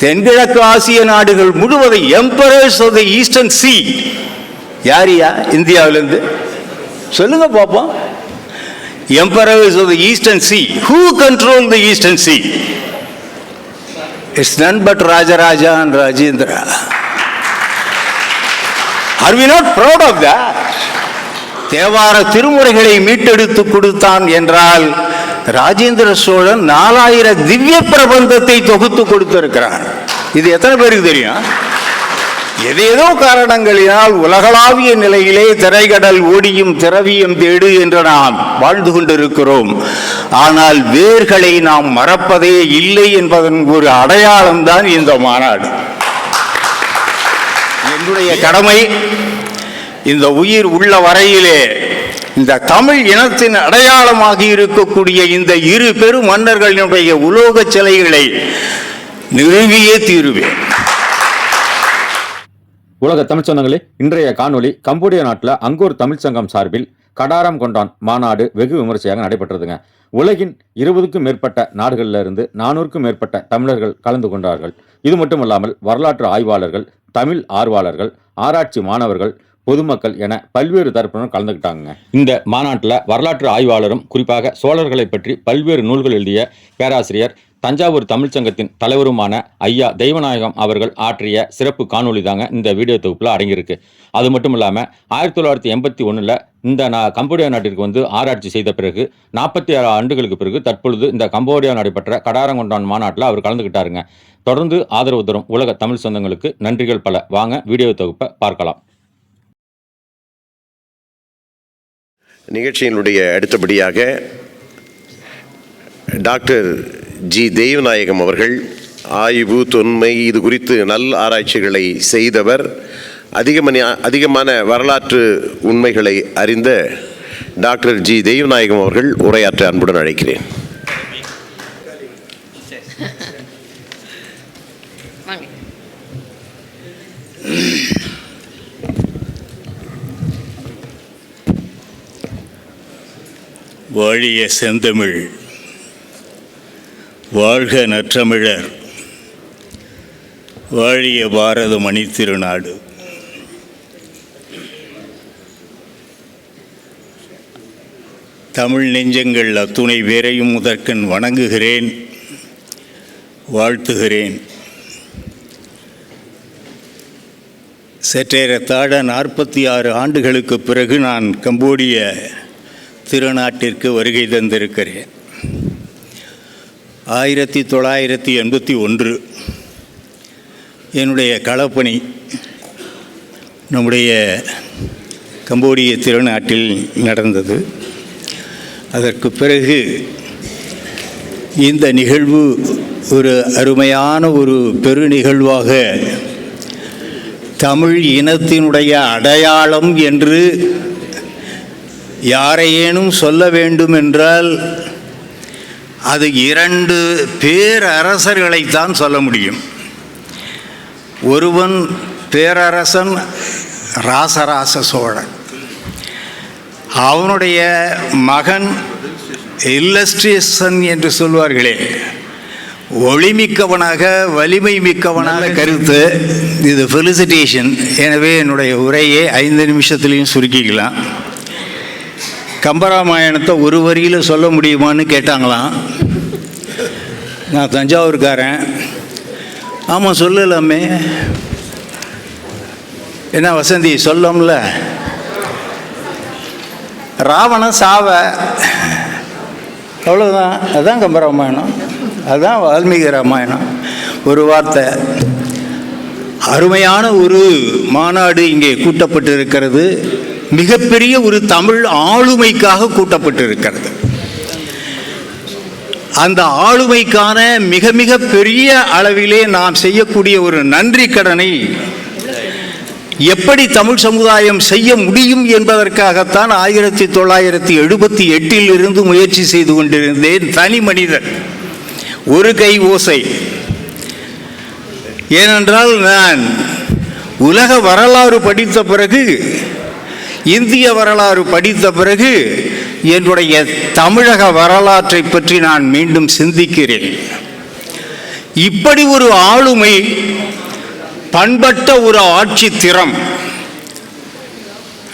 தென்கிழக்கு ஆசிய நாடுகள் முழுவதும் emperors of the eastern sea யாரியா? இந்தியாவிலிருந்து. சொல்லுங்க பார்ப்போம் emperors of the eastern sea who control the eastern sea it's none but Rajaraja and Rajendra are we not proud of தேவார திருமுறைகளை மீட்டெடுத்து கொடுத்தான் என்றால் ராஜேந்திர சோழன் நாலாயிரம் திவ்ய பிரபந்தத்தை தொகுத்து கொடுத்திருக்கிறான் இது எத்தனை பேருக்கு தெரியும்? ஏதேதோ காரணங்களினால் உலகளாவிய நிலையிலே திரைகடல் ஓடியும் திரவியும் தேடு என்று நாம் வாழ்ந்து கொண்டிருக்கிறோம். ஆனால் வேர்களை நாம் மறப்பதே இல்லை என்பதன் ஒரு அடையாளம்தான் இந்த மாநாடு. என்னுடைய கடமை இந்த உயிர் உள்ள வரையிலே இந்த தமிழ் இனத்தின் அடையாளமாக இருக்கக்கூடிய இந்த இரு பெரும் மன்னர்களினுடைய உலோக சிலைகளை நிறுவியே தீருவேன். உலக தமிழ் சொந்தங்களே இன்றைய காணொளி கம்போடியா நாட்டில் அங்கூர் தமிழ்ச் சங்கம் சார்பில் கடாரம் கொண்டான் மாநாடு வெகு விமரிசையாக நடைபெற்றதுங்க. உலகின் இருபதுக்கும் மேற்பட்ட நாடுகளில் இருந்து நானூறுக்கும் மேற்பட்ட தமிழர்கள் கலந்து கொண்டார்கள். இது மட்டுமல்லாமல் வரலாற்று ஆய்வாளர்கள் தமிழ் ஆர்வலர்கள் ஆராய்ச்சி மாணவர்கள் பொதுமக்கள் என பல்வேறு தரப்பினர் கலந்துக்கிட்டாங்க. இந்த மாநாட்டில் வரலாற்று ஆய்வாளரும் குறிப்பாக சோழர்களை பற்றி பல்வேறு நூல்கள் எழுதிய பேராசிரியர் தஞ்சாவூர் தமிழ்ச்சங்கத்தின் தலைவருமான ஐயா தெய்வநாயகம் அவர்கள் ஆற்றிய சிறப்பு காணொளி தாங்க இந்த வீடியோ தொகுப்பில் அடங்கியிருக்கு. அது மட்டும் இல்லாமல் ஆயிரத்தி தொள்ளாயிரத்தி எண்பத்தி ஒன்றில் இந்த நான் கம்போடியா நாட்டிற்கு வந்து ஆராய்ச்சி செய்த பிறகு நாற்பத்தி ஆறு ஆண்டுகளுக்கு பிறகு தற்பொழுது இந்த கம்போடியா நடைபெற்ற கடாரங்கொண்டான் மாநாட்டில் அவர் கலந்துக்கிட்டாருங்க தொடர்ந்து ஆதரவு தரும் உலக தமிழ் சொந்தங்களுக்கு நன்றிகள் பல. வாங்க வீடியோ தொகுப்பை பார்க்கலாம். நிகழ்ச்சியினுடைய அடுத்தபடியாக டாக்டர் ஜி தெய்வநாயகம் அவர்கள் ஆய்வு தொன்மை இது குறித்து நல் ஆராய்ச்சிகளை செய்தவர் அதிகமணி அதிகமான வரலாற்று உண்மைகளை அறிந்த டாக்டர் ஜி தெய்வநாயகம் அவர்கள் உரையாற்ற அன்புடன் அழைக்கிறேன். வாழிய செந்தமிழ். வாழ்க நற்றமிழர். வாழிய பாரத மணித்திருநாடு தமிழ் நெஞ்சங்கள் அத்துணை பேரையும் முதற்கண் வணங்குகிறேன். வாழ்த்துகிறேன். சற்றேறத்தாழ நாற்பத்தி ஆறு ஆண்டுகளுக்கு பிறகு நான் கம்போடிய திருநாட்டிற்கு வருகை தந்திருக்கிறேன். ஆயிரத்தி தொள்ளாயிரத்தி எண்பத்தி ஒன்று என்னுடைய களப்பணி நம்முடைய கம்போடிய திருநாட்டில் நடந்தது. அதற்கு பிறகு இந்த நிகழ்வு ஒரு அருமையான ஒரு பெரு நிகழ்வாக தமிழ் இனத்தினுடைய அடையாளம் என்று யாரையேனும் சொல்ல வேண்டும் என்றால் அது இரண்டு பேரரசர்களைத்தான் சொல்ல முடியும். ஒருவன் பேரரசன் ராசராச சோழன். அவனுடைய மகன் இல்லஸ்ட்ரியேஷன் என்று சொல்வார்களே. ஒளிமிக்கவனாக வலிமை மிக்கவனாக கருத்து இது ஃபெலிசிட்டேஷன் எனவே என்னுடைய உரையை ஐந்து நிமிஷத்துலேயும் சுருக்கிக்கலாம். கம்பராமாயணத்தை ஒரு வரியில் சொல்ல முடியுமான்னு கேட்டாங்களாம். நான் தஞ்சாவூர்காரன். ஆமாம் சொல்லலாமே. என்ன வசந்தி சொல்லம்ல. ராவண சாவ. அவ்வளோதான் அதுதான் கம்பராமாயணம். அதுதான் வால்மீகி ராமாயணம். ஒரு வார்த்தை. அருமையான ஒரு மாநாடு இங்கே கூட்டப்பட்டு இருக்கிறது மிகப்பெரிய ஒரு தமிழ் ஆளுமைக்காக கூட்டப்பட்டிருக்கிறது. அந்த ஆளுமைக்கான மிக மிக பெரிய அளவிலே நாம் செய்யக்கூடிய ஒரு நன்றி கடனை எப்படி தமிழ் சமுதாயம் செய்ய முடியும் என்பதற்காகத்தான் ஆயிரத்தி தொள்ளாயிரத்தி எழுபத்தி எட்டில் இருந்து முயற்சி செய்து கொண்டிருந்தேன். தனி மனிதன் ஒரு கை ஓசை. ஏனென்றால் நான் உலக வரலாறு படித்த பிறகு இந்திய வரலாறு படித்த பிறகு என்னுடைய தமிழக வரலாற்றை பற்றி நான் மீண்டும் சிந்திக்கிறேன். இப்படி ஒரு ஆளுமை பண்பட்ட ஒரு ஆட்சி திறம்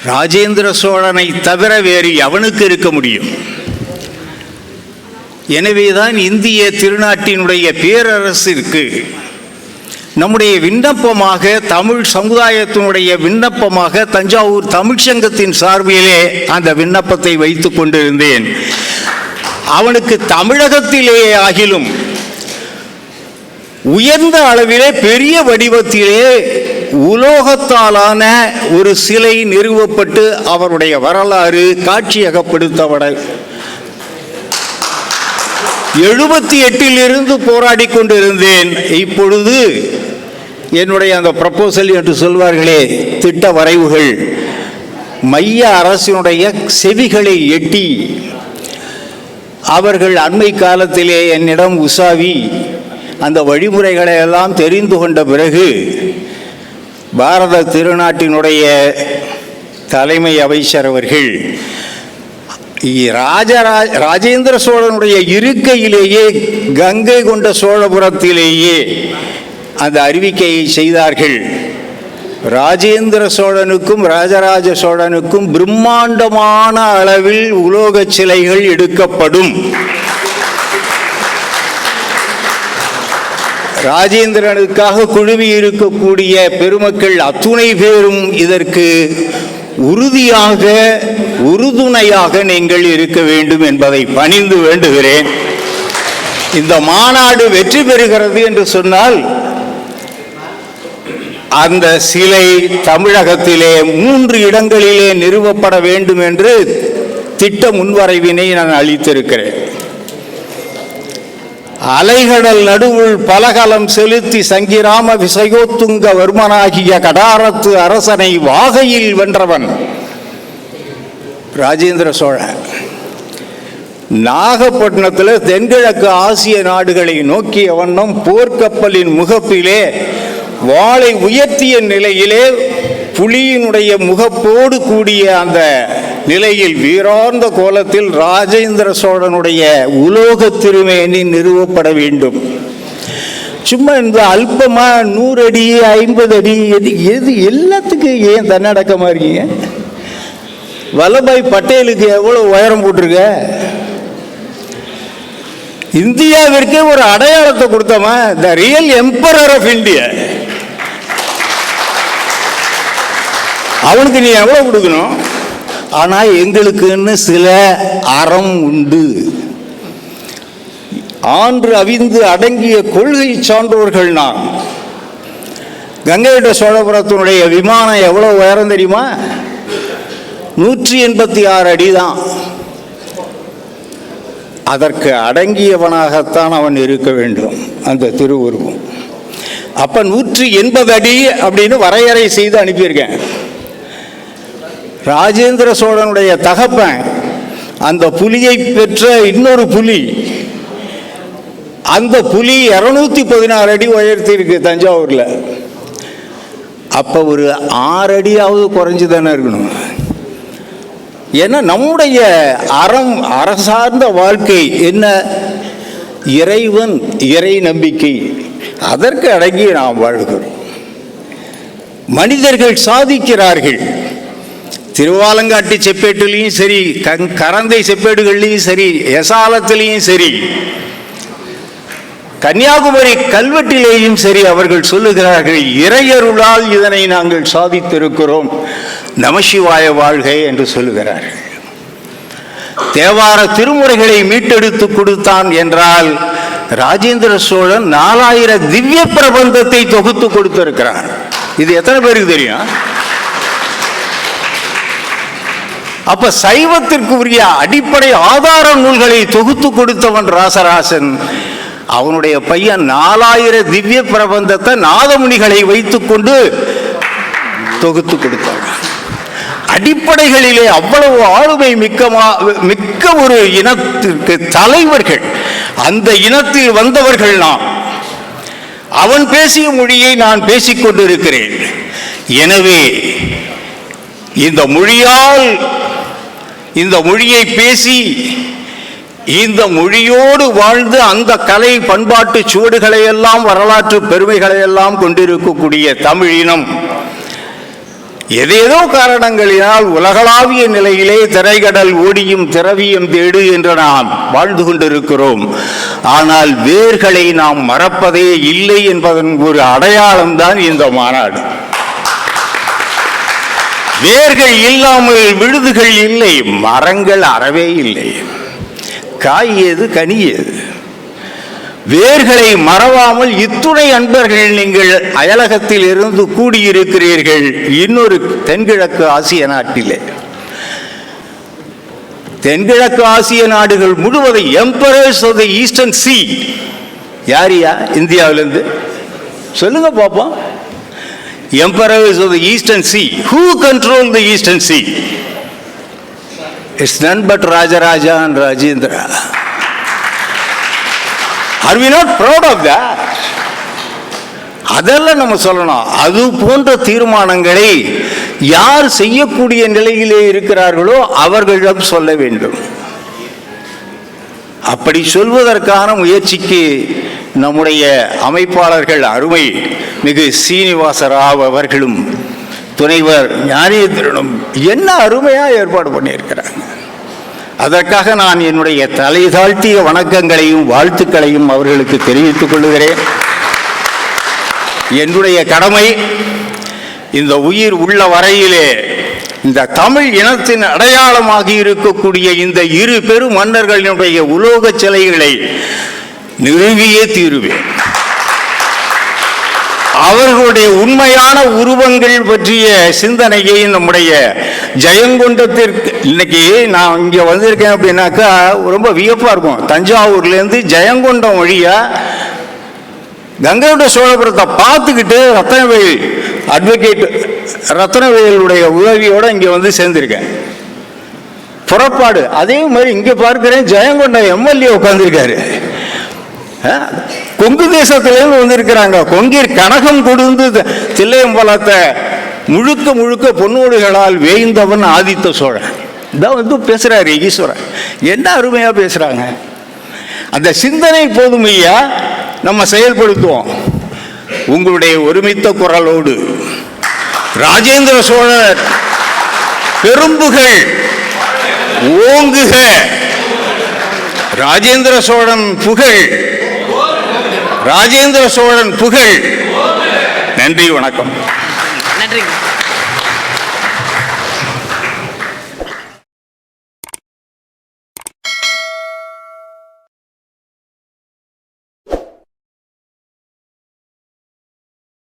ராஜேந்திர சோழனை தவிர வேறு எவனுக்கு இருக்க முடியும்? எனவேதான் இந்திய திருநாட்டினுடைய பேரரசிற்கு நம்முடைய விண்ணப்பமாக தமிழ் சமுதாயத்தினுடைய விண்ணப்பமாக தஞ்சாவூர் தமிழ்ச்சங்கத்தின் சார்பிலே அந்த விண்ணப்பத்தை வைத்து கொண்டிருந்தேன். அவனுக்கு தமிழகத்திலேயே ஆகிலும் உயர்ந்த அளவிலே பெரிய வடிவத்திலே உலோகத்தாலான ஒரு சிலை நிறுவப்பட்டு அவருடைய வரலாறு காட்சியகப்படுத்தப்பட எழுபத்தி எட்டில் இருந்து போராடி கொண்டிருந்தேன். இப்பொழுது என்னுடைய அந்த ப்ரப்போசல் என்று சொல்வார்களே திட்ட வரைவுகள். மைய அரசினுடைய செவிகளை எட்டி அவர்கள் அண்மை காலத்திலே என்னிடம் உசாவி அந்த வழிமுறைகளை எல்லாம் தெரிந்து கொண்ட பிறகு பாரத திருநாட்டினுடைய தலைமை அமைச்சர் அவர்கள் ராஜரா ராஜேந்திர சோழனுடைய இருக்கையிலேயே கங்கை கொண்ட சோழபுரத்திலேயே அந்த அறிவிக்கையை செய்தார்கள். ராஜேந்திர சோழனுக்கும் ராஜராஜ சோழனுக்கும் பிரம்மாண்டமான அளவில் உலோகச் சிலைகள் எடுக்கப்படும். ராஜேந்திரனுக்காக குழுமி இருக்கக்கூடிய பெருமக்கள் அத்துணை பேரும் இதற்கு உறுதியாக உறுதுணையாக நீங்கள் இருக்க வேண்டும் என்பதை பணிந்து வேண்டுகிறேன். இந்த மாநாடு வெற்றி பெறுகிறது என்று சொன்னால் அந்த சிலை தமிழகத்திலே மூன்று இடங்களிலே நிறுவப்பட வேண்டும் என்று திட்ட முன்வரைவினை நான் அளித்திருக்கிறேன். அலைகடல் நடுவுள் பலகலம் செலுத்தி சங்கிராம விசயோத்துங்க வர்மனாகிய கடாரத்து அரசனை வாகையில் வென்றவன் ராஜேந்திர சோழன். நாகப்பட்டினத்தில் தென்கிழக்கு ஆசிய நாடுகளை நோக்கிய வண்ணம் போர்க்கப்பலின் முகப்பிலே வாளை உயர்த்திய நிலையிலே புலியினுடைய முகப்போடு கூடிய அந்த நிலையில் வீரார்ந்த கோலத்தில் ராஜேந்திர சோழனுடைய உலோக திருமேனி நிறுவப்பட வேண்டும். சும்மா இந்த அல்பமா நூறு அடி ஐம்பது அடி எது எது எல்லாத்துக்கும் ஏன் தன்னடக்கமா இருக்கீங்க? வல்லபாய் பட்டேலுக்கு எவ்வளவு உயரம் போட்டிருக்க? இந்தியாவிற்கே ஒரு அடையாளத்தை கொடுத்தோமா? The real emperor of India அவனுக்கு நீ எவ்வளவு கொடுக்கணும்? ஆனால் எங்களுக்குன்னு சில அறம் உண்டு. ஆன்று அவிந்து அடங்கிய கொள்கை சான்றோர்கள் நான். கங்கையிட சோழபுரத்தினுடைய விமானம் எவ்வளோ உயரம் தெரியுமா? நூற்றி எண்பத்தி ஆறு அடி தான் அதற்கு அடங்கியவனாகத்தான் அவன் இருக்க வேண்டும். அந்த திருவுருவம். அப்போ நூற்றி எண்பது அடி அப்படின்னு வரையறை செய்து அனுப்பியிருக்கேன். ராஜேந்திர சோழனுடைய தகப்பன் அந்த புலியை பெற்ற இன்னொரு புலி. அந்த புலி இரநூத்தி பதினாறு அடி உயர்த்தி இருக்கு தஞ்சாவூர்ல. அப்ப ஒரு ஆறு அடியாவது குறைஞ்சு தானே இருக்கணும். ஏன்னா நம்முடைய அறம் அரசார்ந்த வாழ்க்கை என்ன? இறைவன் இறை நம்பிக்கை. அதற்கு அடங்கி நாம் வாழ்கிறோம். மனிதர்கள் சாதிக்கிறார்கள். திருவாலங்காட்டி செப்பேட்டுலேயும் சரி கங் கரந்தை செப்பேடுகள்லையும் சரி எசாலத்திலையும் சரி கன்னியாகுமரி கல்வெட்டிலேயும் சரி அவர்கள் சொல்லுகிறார்கள் இறையருளால் இதனை நாங்கள் சாதித்திருக்கிறோம் நமசிவாய வாழ்க என்று சொல்லுகிறார்கள். தேவார திருமுறைகளை மீட்டெடுத்து கொடுத்தான் என்றால் ராஜேந்திர சோழன் நாலாயிரம் திவ்ய பிரபந்தத்தை தொகுத்து கொடுத்திருக்கிறான் இது எத்தனை பேருக்கு தெரியும்? அப்ப சைவத்திற்கு உரிய அடிப்படை ஆதார நூல்களை தொகுத்து கொடுத்தவன் ராசராசன். அவனுடைய பையன் நாலாயிர திவ்ய பிரபந்தத்தை நாதமுனிகளை வைத்துக்கொண்டு தொகுத்து கொடுத்தான். அடிப்படைகளிலே அவ்வளவு ஆளுமை மிக்கமா மிக்க ஒரு இனத்திற்கு தலைவர்கள். அந்த இனத்தில் வந்தவர்கள் நாம். அவன் பேசிய மொழியை நான் பேசிக் கொண்டிருக்கிறேன் எனவே இந்த மொழியால் இந்த மொழியை பேசி இந்த மொழியோடு வாழ்ந்து அந்த கலை பண்பாட்டு சுவடுகளை எல்லாம் வரலாற்று பெருமைகளை எல்லாம் கொண்டிருக்கக்கூடிய தமிழ் இனம் ஏதேதோ காரணங்களினால் உலகளாவிய நிலையிலே திரைகடல் ஓடியும் திரவியம் தேடு என்று நாம் வாழ்ந்து கொண்டிருக்கிறோம். ஆனால் வேர்களை நாம் மறப்பதே இல்லை என்பதன் ஒரு அடையாளம்தான் இந்த மாநாடு. வேர்கள் இல்லாமல் விழுதுகள் இல்லை மரங்கள் அறவே இல்லை. காய் ஏது கனி ஏது? வேர்களை மறவாமல் இத்துணை அன்பர்கள் நீங்கள் அயலகத்தில் இருந்து கூடியிருக்கிறீர்கள் இன்னொரு தென்கிழக்கு ஆசிய நாட்டிலே. தென்கிழக்கு ஆசிய நாடுகள் முழுவதும் emperors of the eastern sea யாரியா இந்தியாவிலிருந்து. சொல்லுங்க பார்ப்போம் emperors of the eastern sea who control the eastern sea it's none but Rajaraja and Rajendra are we not proud of that? அதெல்லாம் நம்ம சொல்லணும். அது போன்ற தீர்மானங்களை யார் செய்யக்கூடிய நிலையிலே இருக்கிறார்களோ அவர்களிடம் சொல்ல வேண்டும். அப்படி சொல்வதற்கான முயற்சிக்கு நம்முடைய அமைப்பாளர்கள் அருமை மிகு சீனிவாசராவ் அவர்களும் துணைவர் ஞானேந்திரனும் என்ன அருமையாக ஏற்பாடு பண்ணியிருக்கிறாங்க. அதற்காக நான் என்னுடைய தலை தாழ்த்திய வணக்கங்களையும் வாழ்த்துக்களையும் அவர்களுக்கு தெரிவித்துக் கொள்கிறேன் என்னுடைய கடமை இந்த உயிர் உள்ள வரையிலே இந்த தமிழ் இனத்தின் அடையாளமாக இருக்கக்கூடிய இந்த இரு பெரு மன்னர்களினுடைய உலோக சிலைகளை நிறுவியே தீருவேன். அவர்களுடைய உண்மையான உருவங்கள் பற்றிய சிந்தனையை நம்முடைய ஜெயங்கொண்டத்திற்கு இன்னைக்கு நான் இங்கே வந்திருக்கேன் அப்படின்னாக்கா ரொம்ப வியப்பாக இருக்கும். தஞ்சாவூர்லேருந்து ஜெயங்கொண்டம் வழியா கங்கையோட சோழபுரத்தை பார்த்துக்கிட்டு ரத்தனவேல் அட்வொகேட் ரத்னவேலுடைய உதவியோடு இங்கே வந்து சேர்ந்திருக்கேன். புறப்பாடு அதே மாதிரி இங்கே பார்க்குறேன் ஜெயங்கொண்ட எம்எல்ஏ உட்காந்துருக்காரு கொங்கு தேசத்திலேருந்து வந்திருக்கிறாங்க. கொங்கிர் கனகம் கொடுந்து த- தில்லையம்பலத்தை முழுக்க முழுக்க பொன்னோடுகளால் வேய்ந்தவன் ஆதித்த சோழன். இதான் வந்து பேசுகிறாரு ஈஸ்வரன். என்ன அருமையாக பேசுகிறாங்க அந்த சிந்தனை போதுமையாக நம்ம செயல்படுத்துவோம். உங்களுடைய ஒருமித்த குரலோடு. ராஜேந்திர சோழர் பெரும்புகள் ஓங்குக. ராஜேந்திர சோழன் புகழ். ராஜேந்திர சோழன் புகழ். நன்றி வணக்கம். நன்றி